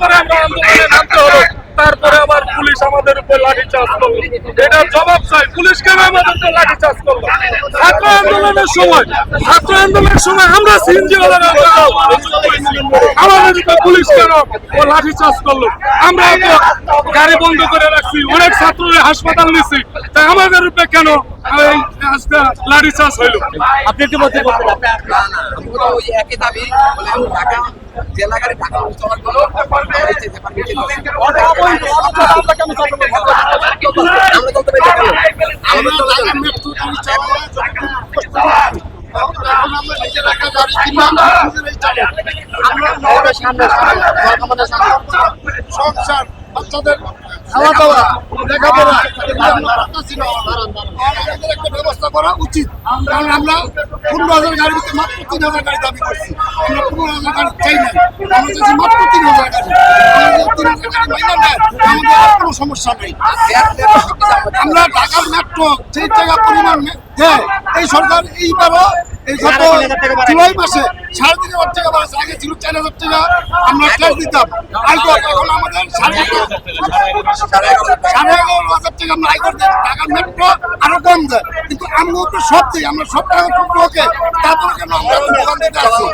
তারপরে আমরা আন্দোলনে নামতে হলো তারপরে আবার পুলিশ আমাদের উপর লাঠি চার্জ করল। এটার জবাব চাই। পুলিশ কেন আমাদের উপর লাঠি চার্জ করল? ছাত্র আন্দোলনের সময় ছাত্র আন্দোলনের সময় আমরা সিএনজি আমাদের উপর পুলিশ কেন ও লাঠি চার্জ করল? আমরা তো গাড়ি বন্ধ করে রাখছি। অনেক ছাত্ররা হাসপাতাল নিছি। তাই আমাদের উপরে কেন লাঠি চার্জ হইল? আপনি একটু বলতে বলতে না না আমরা ওই একই দাবি বলে ঢাকা জেলা গাড়ি ঢাকা চলার সংসার বাচ্চাদের খাওয়া দাওয়া লেখাপড়া আমাদের একটা ব্যবস্থা করা উচিত কারণ আমরা পনেরো হাজার গাড়ির মাত্র তিন হাজার গাড়ি দাবি করছি আমরা পনেরো হাজার গাড়ি চাই না আমরা মাত্র তিন হাজার গাড়ি আমাদের আর কোনো সমস্যা নেই আমরা ঢাকার মেট্রো সেই টাকা পরিমাণ মে- দেয় এই সরকার এই গত জুলাই মাসে সাড়ে তিন হাজার টাকা বাড়াচ্ছে আগে ছিল চার হাজার টাকা আমরা ট্যাক্স দিতাম। আয়কর এখন আমাদের সাড়ে সাড়ে এগারো হাজার টাকা। আমরা আয়কর দিই ঢাকার মেট্রো আরও কম দেয়। কিন্তু আমরা তো সব দিই আমরা সব টাকা ওকে তারপরে কেন আমরা দোকান দিতে আসছি